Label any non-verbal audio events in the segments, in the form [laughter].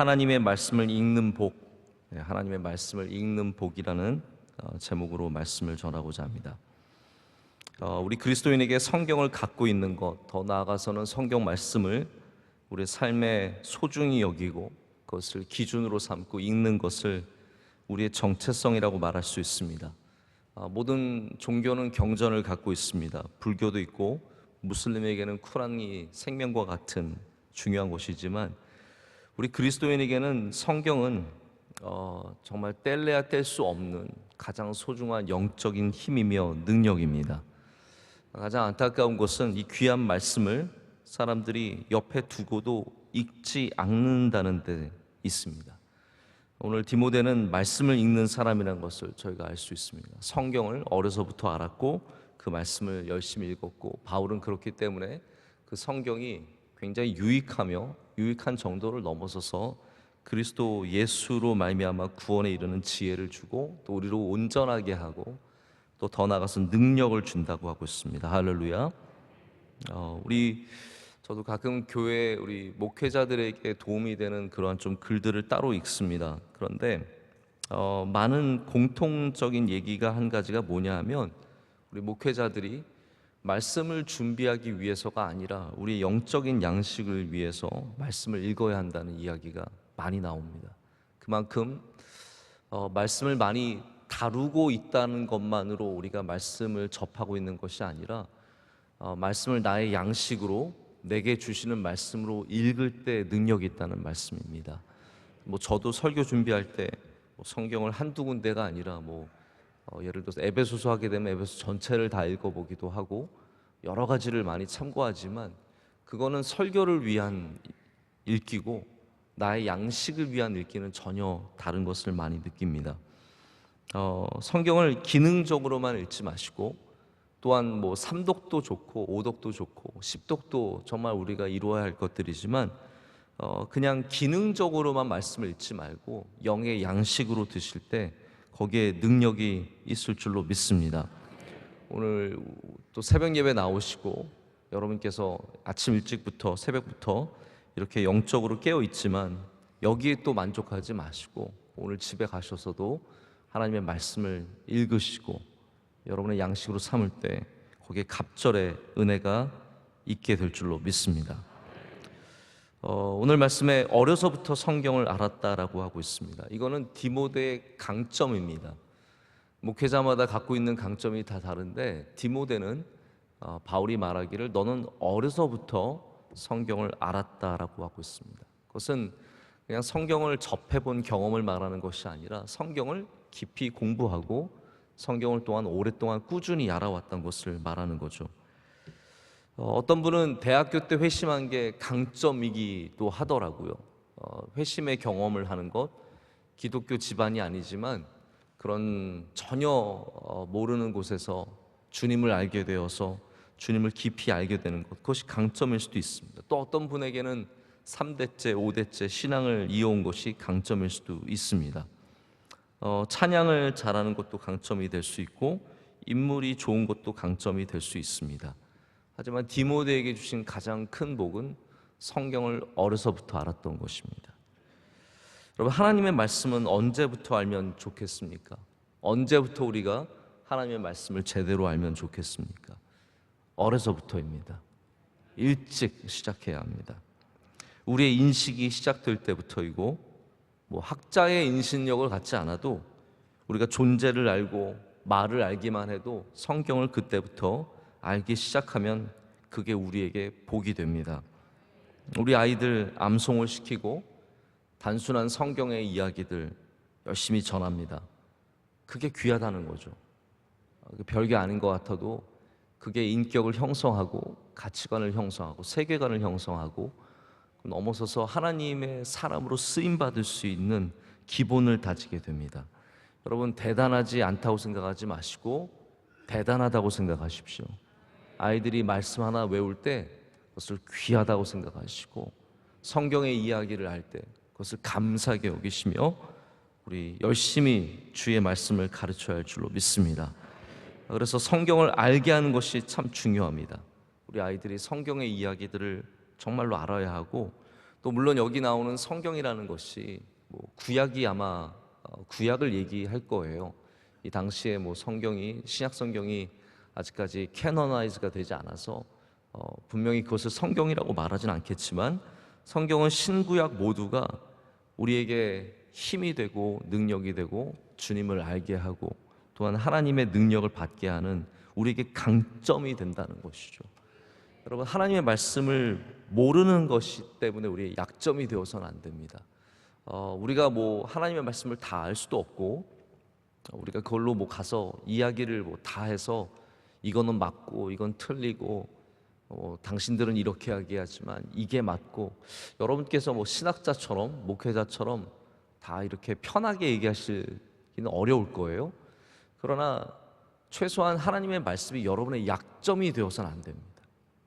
하나님의 말씀을 읽는 복, 네, 하나님의 말씀을 읽는 복이라는 어, 제목으로 말씀을 전하고자 합니다. 어, 우리 그리스도인에게 성경을 갖고 있는 것, 더 나아가서는 성경 말씀을 우리 삶에 소중히 여기고 그것을 기준으로 삼고 읽는 것을 우리의 정체성이라고 말할 수 있습니다. 아, 모든 종교는 경전을 갖고 있습니다. 불교도 있고 무슬림에게는 쿠란이 생명과 같은 중요한 것이지만 우리 그리스도인에게는 성경은 어, 정말 뗄래야 뗄 수 없는 가장 소중한 영적인 힘이며 능력입니다. 가장 안타까운 것은 이 귀한 말씀을 사람들이 옆에 두고도 읽지 않는다는 데 있습니다. 오늘 디모데는 말씀을 읽는 사람이라는 것을 저희가 알 수 있습니다. 성경을 어려서부터 알았고 그 말씀을 열심히 읽었고 바울은 그렇기 때문에 그 성경이 굉장히 유익하며 유익한 정도를 넘어서서 그리스도 예수로 말미암아 구원에 이르는 지혜를 주고 또 우리로 온전하게 하고 또 더 나아가서 능력을 준다고 하고 있습니다. 할렐루야. 어, 우리 저도 가끔 교회 우리 목회자들에게 도움이 되는 그러한 좀 글들을 따로 읽습니다. 그런데 어, 많은 공통적인 얘기가 한 가지가 뭐냐 하면 우리 목회자들이 말씀을 준비하기 위해서가 아니라 우리 영적인 양식을 위해서 말씀을 읽어야 한다는 이야기가 많이 나옵니다. 그만큼 어, 말씀을 많이 다루고 있다는 것만으로 우리가 말씀을 접하고 있는 것이 아니라 어, 말씀을 나의 양식으로 내게 주시는 말씀으로 읽을 때 능력이 있다는 말씀입니다. 뭐 저도 설교 준비할 때뭐 성경을 한두 군데가 아니라 뭐 어, 예를 들어서 에베소서 하게 되면 에베소 전체를 다 읽어보기도 하고 여러 가지를 많이 참고하지만 그거는 설교를 위한 읽기고 나의 양식을 위한 읽기는 전혀 다른 것을 많이 느낍니다. 어, 성경을 기능적으로만 읽지 마시고 또한 뭐 삼독도 좋고 오독도 좋고 십독도 정말 우리가 이루어야 할 것들이지만 어, 그냥 기능적으로만 말씀을 읽지 말고 영의 양식으로 드실 때 거기에 능력이 있을 줄로 믿습니다. 오늘 또 새벽 예배 나오시고 여러분께서 아침 일찍부터 새벽부터 이렇게 영적으로 깨어 있지만 여기에 또 만족하지 마시고 오늘 집에 가셔서도 하나님의 말씀을 읽으시고 여러분의 양식으로 삼을 때 거기에 갑절의 은혜가 있게 될 줄로 믿습니다. 어, 오늘 말씀에 어려서부터 성경을 알았다라고 하고 있습니다. 이거는 디모데의 강점입니다. 목회자마다 갖고 있는 강점이 다 다른데 디모데는 어, 바울이 말하기를 너는 어려서부터 성경을 알았다라고 하고 있습니다. 그것은 그냥 성경을 접해본 경험을 말하는 것이 아니라 성경을 깊이 공부하고 성경을 또한 오랫동안 꾸준히 알아왔던 것을 말하는 거죠. 어, 어떤 분은 대학교 때 회심한 게 강점이기도 하더라고요. 어, 회심의 경험을 하는 것, 기독교 집안이 아니지만 그런 전혀 어, 모르는 곳에서 주님을 알게 되어서 주님을 깊이 알게 되는 것, 그것이 강점일 수도 있습니다. 또 어떤 분에게는 3대째, 5대째 신앙을 이어온 것이 강점일 수도 있습니다. 어, 찬양을 잘하는 것도 강점이 될 수 있고 인물이 좋은 것도 강점이 될 수 있습니다. 하지만 디모데에게 주신 가장 큰 복은 성경을 어려서부터 알았던 것입니다. 여러분 하나님의 말씀은 언제부터 알면 좋겠습니까? 언제부터 우리가 하나님의 말씀을 제대로 알면 좋겠습니까? 어려서부터입니다. 일찍 시작해야 합니다. 우리의 인식이 시작될 때부터이고 뭐 학자의 인신력을 갖지 않아도 우리가 존재를 알고 말을 알기만 해도 성경을 그때부터 알기 시작하면 그게 우리에게 복이 됩니다. 우리 아이들 암송을 시키고 단순한 성경의 이야기들 열심히 전합니다. 그게 귀하다는 거죠. 그 별게 아닌 것 같아도 그게 인격을 형성하고 가치관을 형성하고 세계관을 형성하고 넘어서서 하나님의 사람으로 쓰임 받을 수 있는 기본을 다지게 됩니다. 여러분 대단하지 않다고 생각하지 마시고 대단하다고 생각하십시오. 아이들이 말씀 하나 외울 때 그것을 귀하다고 생각하시고 성경의 이야기를 할 때 그것을 감사하게 여기시며 우리 열심히 주의 말씀을 가르쳐야 할 줄로 믿습니다. 그래서 성경을 알게 하는 것이 참 중요합니다. 우리 아이들이 성경의 이야기들을 정말로 알아야 하고 또 물론 여기 나오는 성경이라는 것이 뭐 구약이 아마 어, 구약을 얘기할 거예요. 이 당시에 뭐 성경이 신약 성경이 아직까지 캐너나이즈가 되지 않아서 어, 분명히 그것을 성경이라고 말하진 않겠지만 성경은 신구약 모두가 우리에게 힘이 되고 능력이 되고 주님을 알게 하고 또한 하나님의 능력을 받게 하는 우리에게 강점이 된다는 것이죠. 여러분 하나님의 말씀을 모르는 것이 때문에 우리의 약점이 되어서는 안 됩니다. 어, 우리가 뭐 하나님의 말씀을 다 알 수도 없고 우리가 그걸로 뭐 가서 이야기를 뭐 다 해서 이거는 맞고 이건 틀리고 어, 당신들은 이렇게 이야기하지만 이게 맞고 여러분께서 뭐 신학자처럼 목회자처럼 다 이렇게 편하게 얘기하시기는 어려울 거예요. 그러나 최소한 하나님의 말씀이 여러분의 약점이 되어서는 안 됩니다.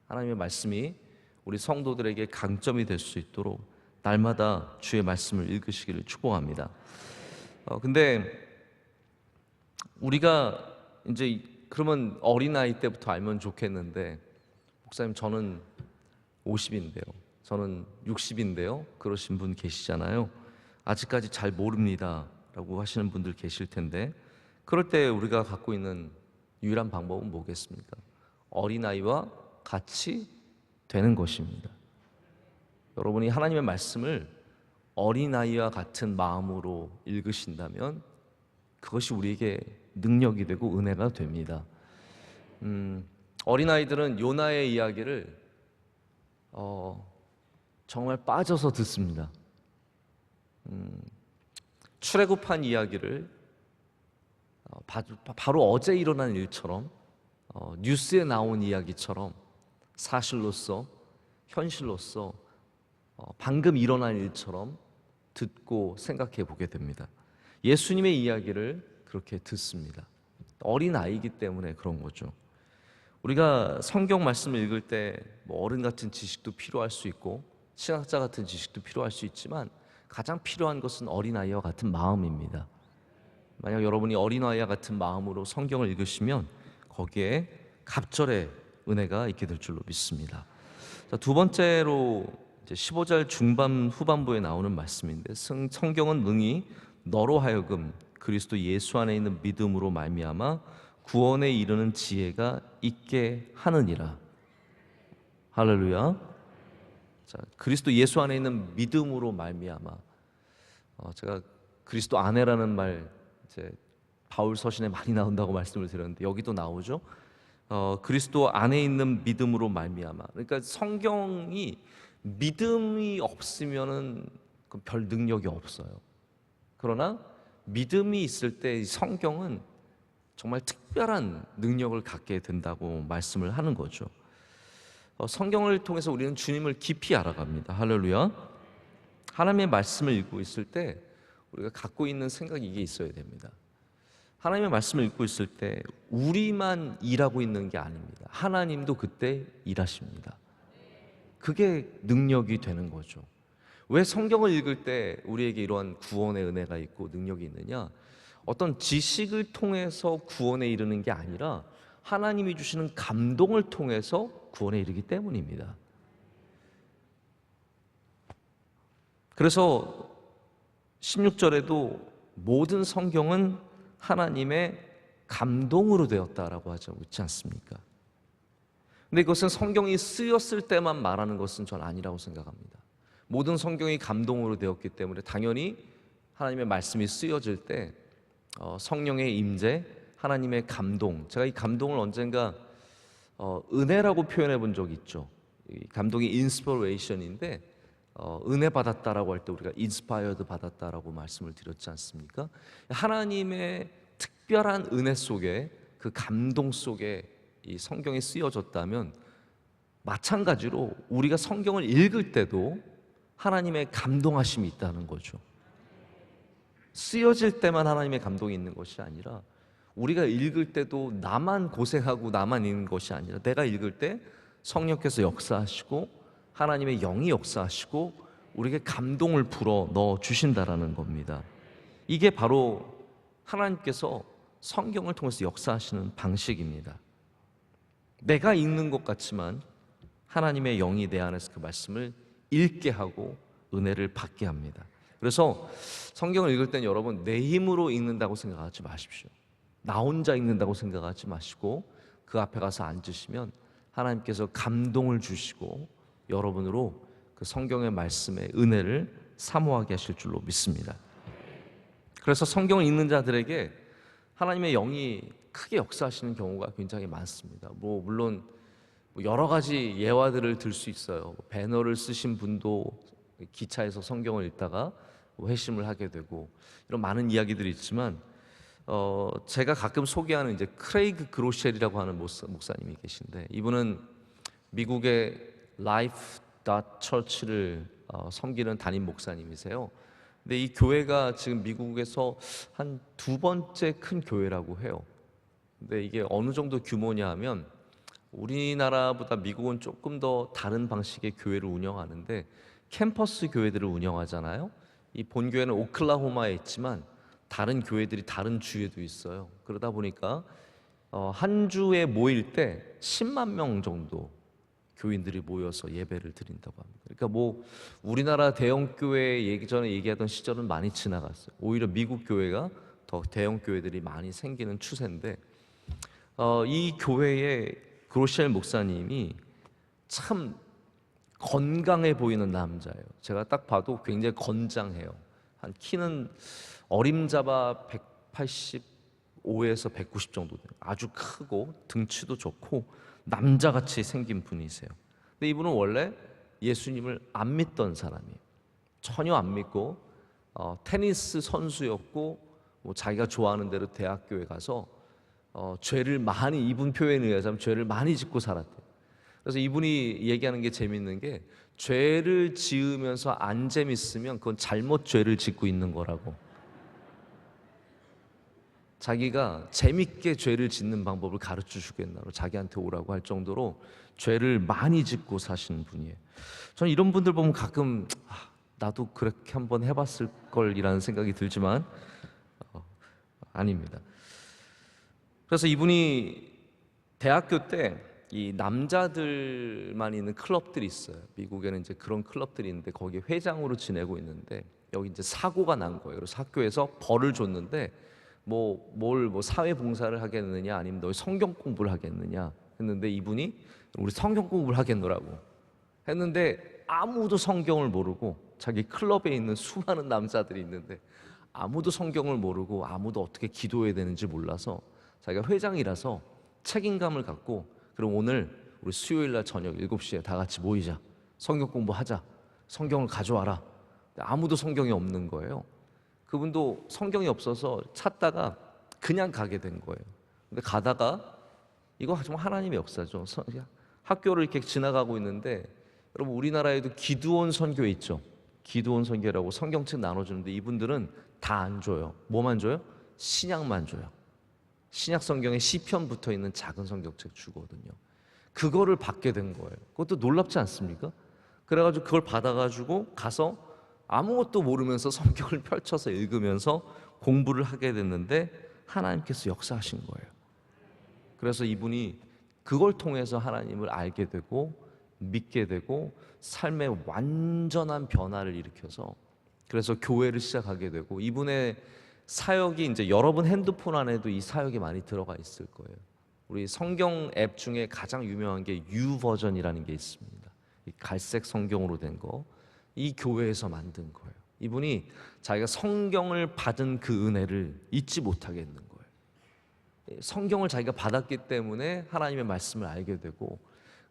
하나님의 말씀이 우리 성도들에게 강점이 될 수 있도록 날마다 주의 말씀을 읽으시기를 축복합니다. 어, 근데 우리가 이제 그러면 어린아이 때부터 알면 좋겠는데 목사님 저는 50인데요. 저는 60인데요. 그러신 분 계시잖아요. 아직까지 잘 모릅니다. 라고 하시는 분들 계실 텐데 그럴 때 우리가 갖고 있는 유일한 방법은 뭐겠습니까? 어린아이와 같이 되는 것입니다. 여러분이 하나님의 말씀을 어린아이와 같은 마음으로 읽으신다면 그것이 우리에게 능력이 되고 은혜가 됩니다. 음, 어린아이들은 요나의 이야기를 어, 정말 빠져서 듣습니다. 음, 출애굽한 이야기를 어, 바, 바로 어제 일어난 일처럼 어, 뉴스에 나온 이야기처럼 사실로서 현실로서 어, 방금 일어난 일처럼 듣고 생각해 보게 됩니다. 예수님의 이야기를 그렇게 듣습니다. 어린 아이기 때문에 그런 거죠. 우리가 성경 말씀을 읽을 때 뭐 어른 같은 지식도 필요할 수 있고 신학자 같은 지식도 필요할 수 있지만 가장 필요한 것은 어린 아이와 같은 마음입니다. 만약 여러분이 어린 아이와 같은 마음으로 성경을 읽으시면 거기에 갑절의 은혜가 있게 될 줄로 믿습니다. 자, 두 번째로 이제 15절 중반 후반부에 나오는 말씀인데 성, 성경은 능히 너로 하여금 그리스도 예수 안에 있는 믿음으로 말미암아 구원에 이르는 지혜가 있게 하느니라. 할렐루야. 자, 그리스도 예수 안에 있는 믿음으로 말미암아. 어, 제가 그리스도 안에라는 말 이제 바울 서신에 많이 나온다고 [laughs] 말씀을 드렸는데 여기도 나오죠. 어, 그리스도 안에 있는 믿음으로 말미암아. 그러니까 성경이 믿음이 없으면은 그별 능력이 없어요. 그러나 믿음이 있을 때 성경은 정말 특별한 능력을 갖게 된다고 말씀을 하는 거죠. 어, 성경을 통해서 우리는 주님을 깊이 알아갑니다. 할렐루야. 하나님의 말씀을 읽고 있을 때 우리가 갖고 있는 생각이 이게 있어야 됩니다. 하나님의 말씀을 읽고 있을 때 우리만 일하고 있는 게 아닙니다. 하나님도 그때 일하십니다. 그게 능력이 되는 거죠. 왜 성경을 읽을 때 우리에게 이러한 구원의 은혜가 있고 능력이 있느냐? 어떤 지식을 통해서 구원에 이르는 게 아니라 하나님이 주시는 감동을 통해서 구원에 이르기 때문입니다. 그래서 16절에도 모든 성경은 하나님의 감동으로 되었다라고 하죠. 그렇지 않습니까? 근데 이것은 성경이 쓰였을 때만 말하는 것은 전 아니라고 생각합니다. 모든 성경이 감동으로 되었기 때문에 당연히 하나님의 말씀이 쓰여질 때 어, 성령의 임재, 하나님의 감동. 제가 이 감동을 언젠가 어, 은혜라고 표현해 본 적이 있죠. 이 감동이 인스퍼레이션인데 어, 은혜 받았다라고 할 때 우리가 인스파이어드 받았다라고 말씀을 드렸지 않습니까? 하나님의 특별한 은혜 속에 그 감동 속에 이 성경이 쓰여졌다면 마찬가지로 우리가 성경을 읽을 때도 하나님의 감동하심이 있다는 거죠. 쓰여질 때만 하나님의 감동이 있는 것이 아니라 우리가 읽을 때도 나만 고생하고 나만 읽는 것이 아니라 내가 읽을 때 성령께서 역사하시고 하나님의 영이 역사하시고 우리에게 감동을 불어 넣어 주신다라는 겁니다. 이게 바로 하나님께서 성경을 통해서 역사하시는 방식입니다. 내가 읽는 것 같지만 하나님의 영이 내 안에서 그 말씀을 읽게 하고 은혜를 받게 합니다. 그래서 성경을 읽을 땐 여러분 내 힘으로 읽는다고 생각하지 마십시오. 나 혼자 읽는다고 생각하지 마시고 그 앞에 가서 앉으시면 하나님께서 감동을 주시고 여러분으로 그 성경의 말씀의 은혜를 사모하게 하실 줄로 믿습니다. 그래서 성경을 읽는 자들에게 하나님의 영이 크게 역사하시는 경우가 굉장히 많습니다. 뭐 물론 뭐 여러 가지 예화들을 들 수 있어요. 뭐 배너를 쓰신 분도 기차에서 성경을 읽다가 뭐 회심을 하게 되고 이런 많은 이야기들이 있지만 어 제가 가끔 소개하는 이제 크레이그 그로쉘이라고 하는 목사, 목사님이 계신데 이분은 미국의 라이프 닷 처치를 어, 섬기는 담임 목사님이세요. 근데 이 교회가 지금 미국에서 한 두 번째 큰 교회라고 해요. 근데 이게 어느 정도 규모냐 하면 우리나라보다 미국은 조금 더 다른 방식의 교회를 운영하는데 캠퍼스 교회들을 운영하잖아요. 이 본교회는 오클라호마에 있지만 다른 교회들이 다른 주에도 있어요. 그러다 보니까 어, 한 주에 모일 때 10만 명 정도 교인들이 모여서 예배를 드린다고 합니다. 그러니까 뭐 우리나라 대형 교회 얘기 전에 얘기하던 시절은 많이 지나갔어요. 오히려 미국 교회가 더 대형 교회들이 많이 생기는 추세인데 어, 이 교회의 그로시엘 목사님이 참 건강해 보이는 남자예요. 제가 딱 봐도 굉장히 건장해요. 한 키는 어림잡아 185에서 190 정도 돼요. 아주 크고 등치도 좋고 남자같이 생긴 분이세요. 근데 이분은 원래 예수님을 안 믿던 사람이에요. 전혀 안 믿고 어, 테니스 선수였고 뭐 자기가 좋아하는 대로 대학교에 가서 어, 죄를 많이 이분 표현에 의하자면 죄를 많이 짓고 살았대요. 그래서 이분이 얘기하는 게 재밌는 게 죄를 지으면서 안 재밌으면 그건 잘못 죄를 짓고 있는 거라고. 자기가 재밌게 죄를 짓는 방법을 가르쳐 주겠나로 자기한테 오라고 할 정도로 죄를 많이 짓고 사시는 분이에요. 저는 이런 분들 보면 가끔 아, 나도 그렇게 한번 해봤을 걸이라는 생각이 들지만 어, 아닙니다. 그래서 이분이 대학교 때 이 남자들만 있는 클럽들이 있어요. 미국에는 이제 그런 클럽들이 있는데 거기 회장으로 지내고 있는데 여기 이제 사고가 난 거예요. 그래서 학교에서 벌을 줬는데 뭐뭘뭐 사회 봉사를 하겠느냐 아니면 너희 성경 공부를 하겠느냐 했는데 이분이 우리 성경 공부를 하겠노라고 했는데 아무도 성경을 모르고 자기 클럽에 있는 수많은 남자들이 있는데 아무도 성경을 모르고 아무도 어떻게 기도해야 되는지 몰라서 자기가 회장이라서 책임감을 갖고 그럼 오늘 우리 수요일 날 저녁 7시에 다 같이 모이자. 성경 공부하자. 성경을 가져와라. 아무도 성경이 없는 거예요. 그분도 성경이 없어서 찾다가 그냥 가게 된 거예요. 근데 가다가 이거 정말 하나님의 역사죠. 서- 학교를 이렇게 지나가고 있는데 여러분 우리나라에도 기두원 선교 있죠. 기두원 선교라고 성경책 나눠주는데 이분들은 다 안 줘요. 뭐만 줘요? 신약만 줘요. 신약 성경에 시편 붙어 있는 작은 성경책 주거든요. 그거를 받게 된 거예요. 그것도 놀랍지 않습니까? 그래가지고 그걸 받아가지고 가서 아무것도 모르면서 [laughs] 성경을 펼쳐서 읽으면서 공부를 하게 됐는데 하나님께서 역사하신 거예요. 그래서 이분이 그걸 통해서 하나님을 알게 되고 믿게 되고 삶의 완전한 변화를 일으켜서 그래서 교회를 시작하게 되고 이분의 사역이 이제 여러분 핸드폰 안에도 이 사역이 많이 들어가 있을 거예요. 우리 성경 앱 중에 가장 유명한 게 U 버전이라는 게 있습니다. 이 갈색 성경으로 된 거. 이 교회에서 만든 거예요. 이분이 자기가 성경을 받은 그 은혜를 잊지 못하게 했는 거예요. 성경을 자기가 받았기 때문에 하나님의 말씀을 알게 되고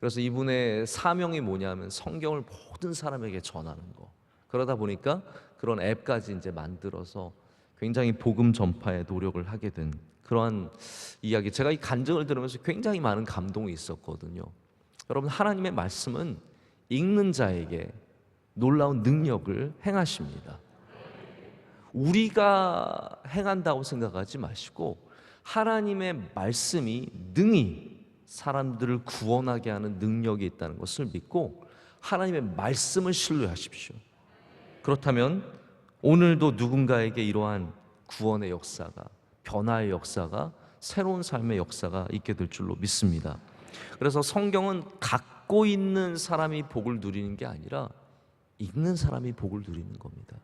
그래서 이분의 사명이 뭐냐면 성경을 모든 사람에게 전하는 거. 그러다 보니까 그런 앱까지 이제 만들어서 굉장히 복음 전파에 노력을 하게 된 그러한 이야기. 제가 이 간증을 들으면서 굉장히 많은 감동이 있었거든요. 여러분 하나님의 말씀은 읽는 자에게 놀라운 능력을 행하십니다. 우리가 행한다고 생각하지 마시고 하나님의 말씀이 능히 사람들을 구원하게 하는 능력이 있다는 것을 믿고 하나님의 말씀을 신뢰하십시오. 그렇다면 오늘도 누군가에게 이러한 구원의 역사가 변화의 역사가 새로운 삶의 역사가 있게 될 줄로 믿습니다. 그래서 성경은 갖고 있는 사람이 복을 누리는 게 아니라 읽는 사람이 복을 누리는 겁니다.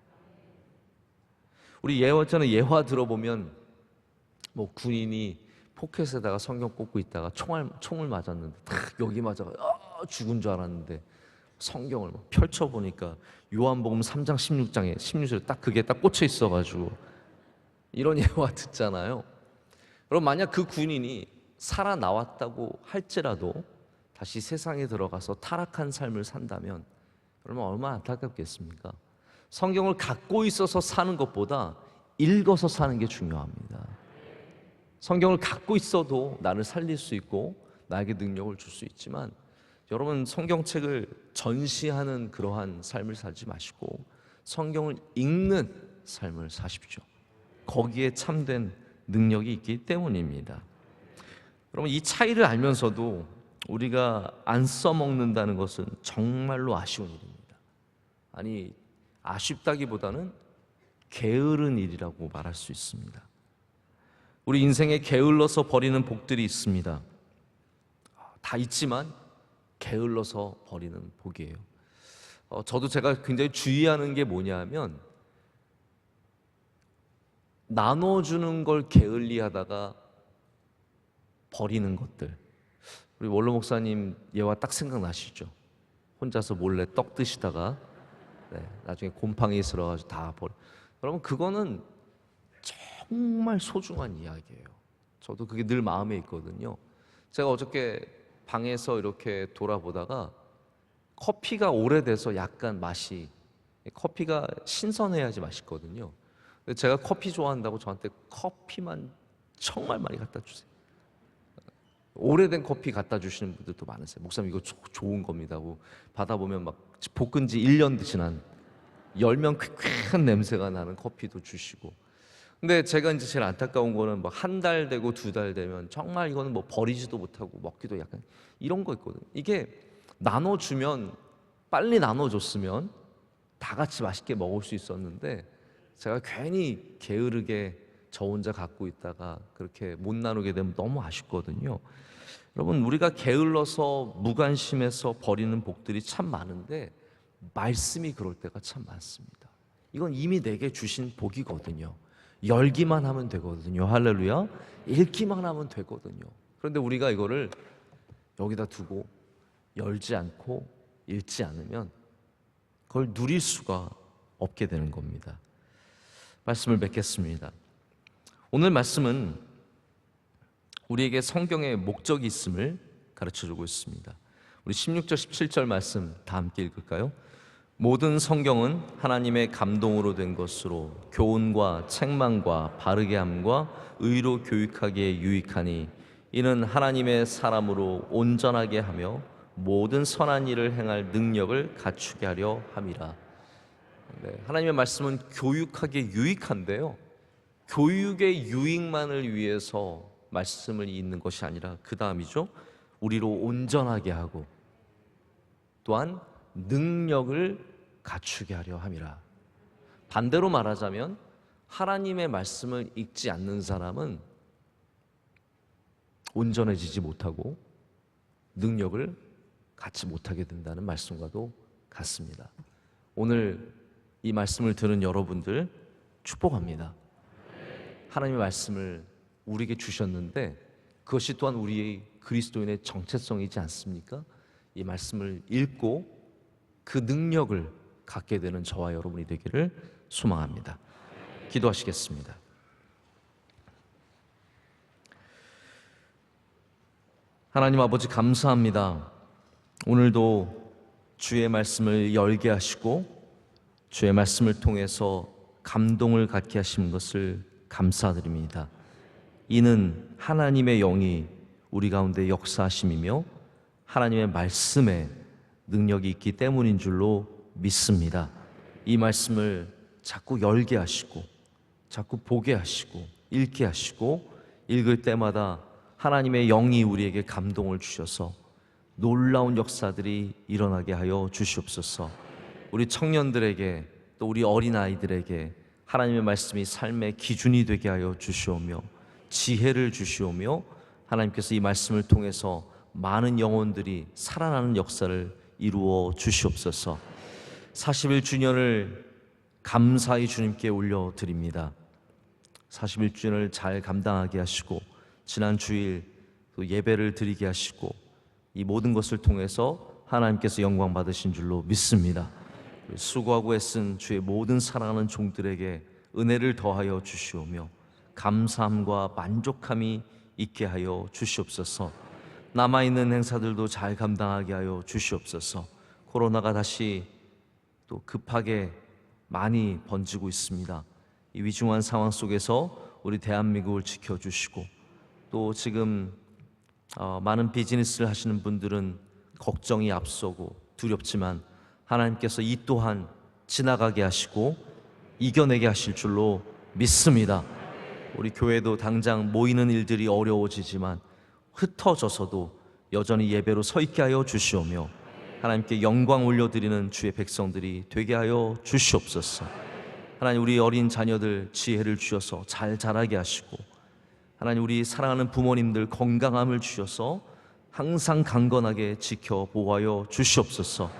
우리 예화처럼 예화 들어보면 뭐 군인이 포켓에다가 성경 꽂고 있다가 총알 총을 맞았는데 딱 여기 맞아 아, 죽은 줄 알았는데 성경을 막 펼쳐 보니까 요한복음 3장 16장에 16절에 딱 그게 딱 꽂혀 있어 가지고 이런 [laughs] 예화 듣잖아요. 그럼 만약 그 군인이 살아 나왔다고 할지라도 다시 세상에 들어가서 타락한 삶을 산다면 그러면 얼마나 안타깝겠습니까? 성경을 갖고 있어서 사는 것보다 읽어서 사는 게 중요합니다. 성경을 갖고 있어도 나를 살릴 수 있고 나에게 능력을 줄 수 있지만 여러분 성경책을 전시하는 그러한 삶을 살지 마시고 성경을 읽는 삶을 사십시오. 거기에 참된 능력이 있기 때문입니다. 여러분 이 차이를 알면서도 우리가 안 써먹는다는 것은 정말로 아쉬운 일입니다. 아니 아쉽다기보다는 게으른 일이라고 말할 수 있습니다. 우리 인생에 게을러서 버리는 복들이 있습니다. 다 있지만 게을러서 버리는 복이에요. 어, 저도 제가 굉장히 주의하는 게 뭐냐면 나눠주는 걸 게을리하다가 버리는 것들. 우리 원로 목사님 예화 딱 생각나시죠? 혼자서 몰래 떡 드시다가 네, 나중에 곰팡이 들어가지고 다 버려. 여러분 그거는 정말 소중한 이야기예요. 저도 그게 늘 마음에 있거든요. 제가 어저께 방에서 이렇게 돌아보다가 커피가 오래돼서 약간 맛이 커피가 신선해야지 맛있거든요. 제가 커피 좋아한다고 저한테 커피만 정말 많이 갖다 주세요. 오래된 커피 갖다 주시는 분들도 많으세요. 목사님 이거 조- 좋은 겁니다 하고 받아보면 막 볶은 지 1년 지난 열면 쾌쾌한 냄새가 나는 커피도 주시고 근데 제가 이제 제일 안타까운 거는 뭐한달 되고 두 달 되면 정말 이거는 뭐 버리지도 못하고 먹기도 약간 이런 거 있거든. 이게 나눠주면 빨리 나눠줬으면 다 같이 맛있게 먹을 수 있었는데 제가 괜히 게으르게 저 혼자 갖고 있다가 그렇게 못 나누게 되면 너무 아쉽거든요. 여러분 우리가 게을러서 무관심해서 버리는 복들이 참 많은데 말씀이 그럴 때가 참 많습니다. 이건 이미 내게 주신 복이거든요. 열기만 하면 되거든요. 할렐루야. 읽기만 하면 되거든요. 그런데 우리가 이거를 여기다 두고 열지 않고 읽지 않으면 그걸 누릴 수가 없게 되는 겁니다. 말씀을 맺겠습니다. 오늘 말씀은 우리에게 성경의 목적이 있음을 가르쳐 주고 있습니다. 우리 16절 17절 말씀 다 함께 읽을까요? 모든 성경은 하나님의 감동으로 된 것으로 교훈과 책망과 바르게 함과 의로 교육하기에 유익하니 이는 하나님의 사람으로 온전하게 하며 모든 선한 일을 행할 능력을 갖추게 하려 함이라. 네, 하나님의 말씀은 교육하기에 유익한데요. 교육의 유익만을 위해서 말씀을 읽는 것이 아니라 그 다음이죠. 우리로 온전하게 하고 또한 능력을 갖추게 하려 함이라. 반대로 말하자면 하나님의 말씀을 읽지 않는 사람은 온전해지지 못하고 능력을 갖지 못하게 된다는 말씀과도 같습니다. 오늘 이 말씀을 들은 여러분들 축복합니다. 하나님의 말씀을 우리에게 주셨는데 그것이 또한 우리의 그리스도인의 정체성이지 않습니까? 이 말씀을 읽고 그 능력을 갖게 되는 저와 여러분이 되기를 소망합니다. 기도하시겠습니다. 하나님 아버지 감사합니다. 오늘도 주의 말씀을 열게 하시고 주의 말씀을 통해서 감동을 갖게 하신 것을 감사드립니다. 이는 하나님의 영이 우리 가운데 역사하심이며 하나님의 말씀에 능력이 있기 때문인 줄로 믿습니다. 이 말씀을 자꾸 열게 하시고 자꾸 보게 하시고 읽게 하시고 읽을 때마다 하나님의 영이 우리에게 감동을 주셔서 놀라운 역사들이 일어나게 하여 주시옵소서. 우리 청년들에게 또 우리 어린아이들에게 하나님의 말씀이 삶의 기준이 되게 하여 주시오며 지혜를 주시오며 하나님께서 이 말씀을 통해서 많은 영혼들이 살아나는 역사를 이루어 주시옵소서. 41주년을 감사히 주님께 올려드립니다. 41주년을 잘 감당하게 하시고 지난 주일 또 예배를 드리게 하시고 이 모든 것을 통해서 하나님께서 영광 받으신 줄로 믿습니다. 수고하고 애쓴 주의 모든 사랑하는 종들에게 은혜를 더하여 주시오며 감사함과 만족함이 있게 하여 주시옵소서. 남아 있는 행사들도 잘 감당하게 하여 주시옵소서. 코로나가 다시 또 급하게 많이 번지고 있습니다. 이 위중한 상황 속에서 우리 대한민국을 지켜주시고 또 지금 어, 많은 비즈니스를 하시는 분들은 걱정이 앞서고 두렵지만 하나님께서 이 또한 지나가게 하시고 이겨내게 하실 줄로 믿습니다. 우리 교회도 당장 모이는 일들이 어려워지지만 흩어져서도 여전히 예배로 서 있게 하여 주시오며 하나님께 영광 올려드리는 주의 백성들이 되게 하여 주시옵소서. 하나님 우리 어린 자녀들 지혜를 주셔서 잘 자라게 하시고 하나님 우리 사랑하는 부모님들 건강함을 주셔서 항상 강건하게 지켜 보호하여 주시옵소서.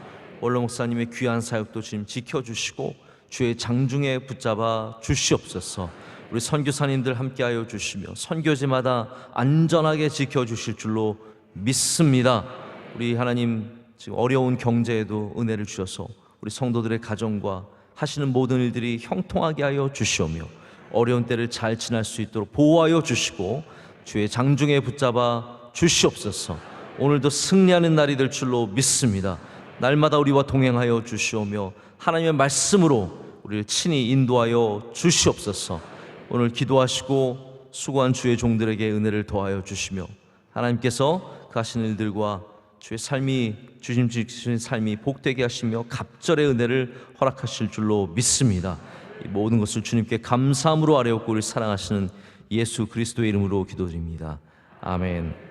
원로 목사님의 귀한 사역도 지금 지켜 주시고 주의 장중에 붙잡아 주시옵소서. 우리 선교사님들 함께하여 주시며 선교지마다 안전하게 지켜 주실 줄로 믿습니다. 우리 하나님 지금 어려운 경제에도 은혜를 주셔서 우리 성도들의 가정과 하시는 모든 일들이 형통하게 하여 주시오며 어려운 때를 잘 지날 수 있도록 보호하여 주시고 주의 장중에 붙잡아 주시옵소서. 오늘도 승리하는 날이 될 줄로 믿습니다. 날마다 우리와 동행하여 주시오며 하나님의 말씀으로 우리를 친히 인도하여 주시옵소서. 오늘 기도하시고 수고한 주의 종들에게 은혜를 더하여 주시며 하나님께서 그 하시는 일들과 주의 삶이 주심 주신 삶이 복되게 하시며 갑절의 은혜를 허락하실 줄로 믿습니다. 이 모든 것을 주님께 감사함으로 아뢰옵고 우리 사랑하시는 예수 그리스도의 이름으로 기도드립니다. 아멘.